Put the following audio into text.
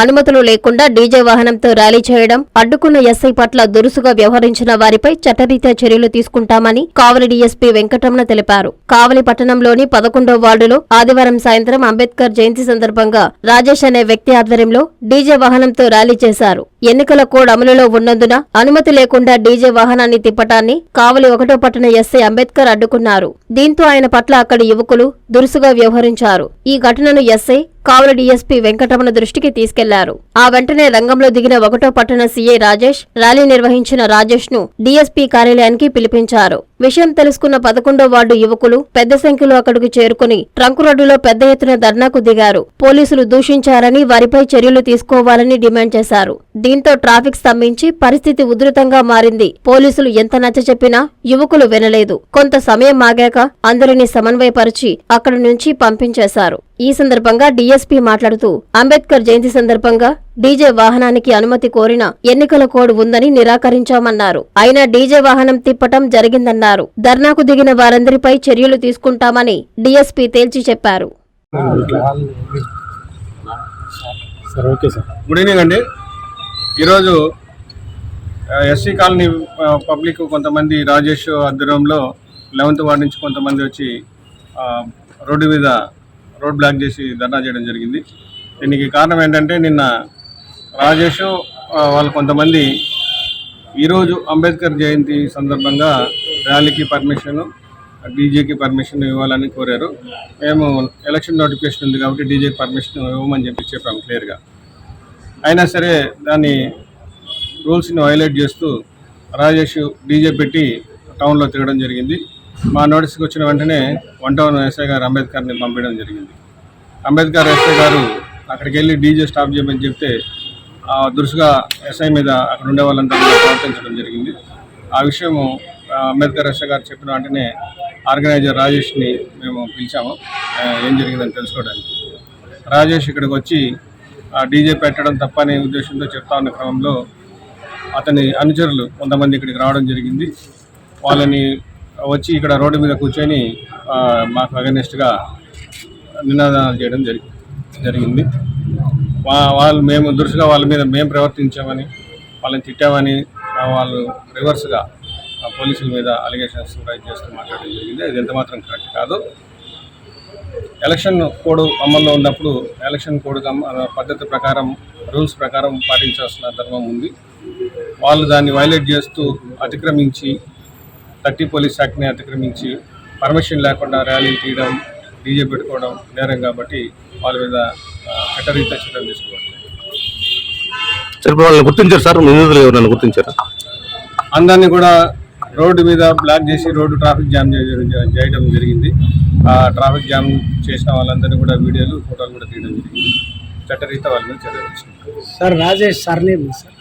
అనుమతులు లేకుండా DJ వాహనంతో rally చేయడం అడ్డుకున్న ఎస్ఐ పట్ల దురుసుగా వ్యవహరించిన వారిపై చట్టరీత్యా చర్యలు తీసుకుంటామని కావలి డీఎస్పీ వెంకటరమణ తెలిపారు. కావలి పట్టణంలోని పదకొండో వార్డులో ఆదివారం సాయంత్రం అంబేద్కర్ జయంతి సందర్భంగా రాజేష్ అనే వ్యక్తి ఆధ్వర్యంలో డీజే వాహనంతో ర్యాలీ చేశారు. ఎన్నికల కోడ్ అమలులో ఉన్నందున అనుమతి లేకుండా డీజే వాహనాన్ని తిప్పటాన్ని కావలి ఒకటో పట్టణ ఎస్ఐ అంబేద్కర్ అడ్డుకున్నారు. దీంతో ఆయన పట్ల అక్కడి యువకులు దురుసుగా వ్యవహరించారు. ఈ ఘటనను ఎస్ఐ కావుల డీఎస్పీ వెంకటరమణ దృష్టికి తీసుకెళ్ళారు. ఆ వెంటనే రంగంలో దిగిన ఒకటో పట్టణ సీఐ రాజేష్ ర్యాలీ నిర్వహించిన రాజేష్ను డీఎస్పీ కార్యాలయానికి పిలిపించారు. విషయం తెలుసుకున్న పదకొండో వార్డు యువకులు పెద్ద సంఖ్యలో అక్కడికి చేరుకుని ట్రంక్ రోడ్డులో పెద్ద ఎత్తున ధర్నాకు దిగారు. పోలీసులు దూషించారని వారిపై చర్యలు తీసుకోవాలని డిమాండ్ చేశారు. దీంతో ట్రాఫిక్ స్తంభించి పరిస్థితి ఉధృతంగా మారింది. పోలీసులు ఎంత నచ్చచెప్పినా యువకులు వినలేదు. కొంత సమయం ఆగాక అందరినీ సమన్వయపరిచి అక్కడి నుంచి పంపించేశారు. ఈ సందర్భంగా డీఎస్పీ మాట్లాడుతూ అంబేద్కర్ జయంతి సందర్భంగా డీజే వాహనానికి అనుమతి కోరిన ఎన్నికల కోడ్ ఉందని నిరాకరించామన్నారు. అయినా డీజే వాహనం తిప్పటం జరిగిందన్నారు. ధర్నాకు దిగిన వారందరిపై చర్యలు తీసుకుంటామని డీఎస్పీ తేల్చి చెప్పారు. గుడ్ ఈవినింగ్ అండి. ఈరోజు ఎస్సీ కాలనీ పబ్లిక్ కొంతమంది రాజేష్ ఆధ్వర్యంలో లెవెంత్ వార్డ్ నుంచి కొంతమంది వచ్చి రోడ్డు మీద రోడ్ బ్లాక్ చేసి ధర్నా చేయడం జరిగింది. దీనికి కారణం ఏంటంటే నిన్న రాజేష్ వాళ్ళు కొంతమంది ఈరోజు అంబేద్కర్ జయంతి సందర్భంగా ర్యాలీకి పర్మిషన్ డీజేకి పర్మిషన్ ఇవ్వాలని కోరారు. మేము ఎలక్షన్ నోటిఫికేషన్ ఉంది కాబట్టి డీజేకి పర్మిషన్ ఇవ్వమని చెప్పి చెప్పాము క్లియర్గా. అయినా సరే దాన్ని రూల్స్ని వైలేట్ చేస్తూ రాజేష్ డీజే పెట్టి టౌన్లో తిరగడం జరిగింది. మా నోటీస్కి వచ్చిన వెంటనే వన్ టౌన్ ఎస్ఐ గారు అంబేద్కర్ని పంపించడం జరిగింది. అంబేద్కర్ ఎస్ఐ గారు అక్కడికి వెళ్ళి డీజే స్టాప్ చేయమని చెప్తే దురుసుగా ఎస్ఐ మీద అక్కడ ఉండే వాళ్ళంతా ప్రవర్తించడం జరిగింది. ఆ విషయము అంబేద్కర్ ఎస్ఐ గారు చెప్పిన వెంటనే ఆర్గనైజర్ రాజేష్ని మేము పిలిచాము. ఏం జరిగిందని తెలుసుకోవడానికి. రాజేష్ ఇక్కడికి వచ్చి డీజే పెట్టడం తప్పనే ఉద్దేశంతో చెప్తా ఉన్న క్రమంలో అతని అనుచరులు కొంతమంది ఇక్కడికి రావడం జరిగింది. వాళ్ళని వచ్చి ఇక్కడ రోడ్డు మీద కూర్చొని మాకు అగనెస్ట్గా నినాదాలు చేయడం జరి జరిగింది. వాళ్ళు మేము దురుసుగా వాళ్ళ మీద మేము ప్రవర్తించామని వాళ్ళని తిట్టామని వాళ్ళు రివర్స్గా ఆ, పోలీసుల మీద అలిగేషన్స్ రైజ్ చేస్తూ మాట్లాడడం జరిగింది. అది ఎంత మాత్రం కరెక్ట్ కాదు. ఎలక్షన్ కోడ్ అమల్లో ఉన్నప్పుడు ఎలక్షన్ కోడ్ పద్ధతి ప్రకారం రూల్స్ ప్రకారం పాటించాల్సిన ధర్మం ఉంది. వాళ్ళు దాన్ని వైలేట్ చేస్తూ అతిక్రమించి థర్టీ పోలీస్ యాక్ట్ని అతిక్రమించి పర్మిషన్ లేకుండా ర్యాలీ తీయడం డీజే పెట్టుకోవడం నేరం కాబట్టి వాళ్ళ మీద చట్టరీత్యా చట్టం తీసుకోవాలి. సార్ వాళ్ళని గుర్తించారు సార్? నిందితులు ఎవరైనా గుర్తించారు? అందరినీ కూడా రోడ్డు మీద బ్లాక్ చేసి రోడ్డు ట్రాఫిక్ జామ్ చేయడం జరిగింది. ఆ ట్రాఫిక్ జామ్ చేసిన వాళ్ళందరినీ కూడా వీడియోలు ఫోటోలు కూడా తీయడం జరిగింది. చట్టరీత్యా వాళ్ళ మీద చర్య తీసుకుంటాం. Sir Rajesh surname sir.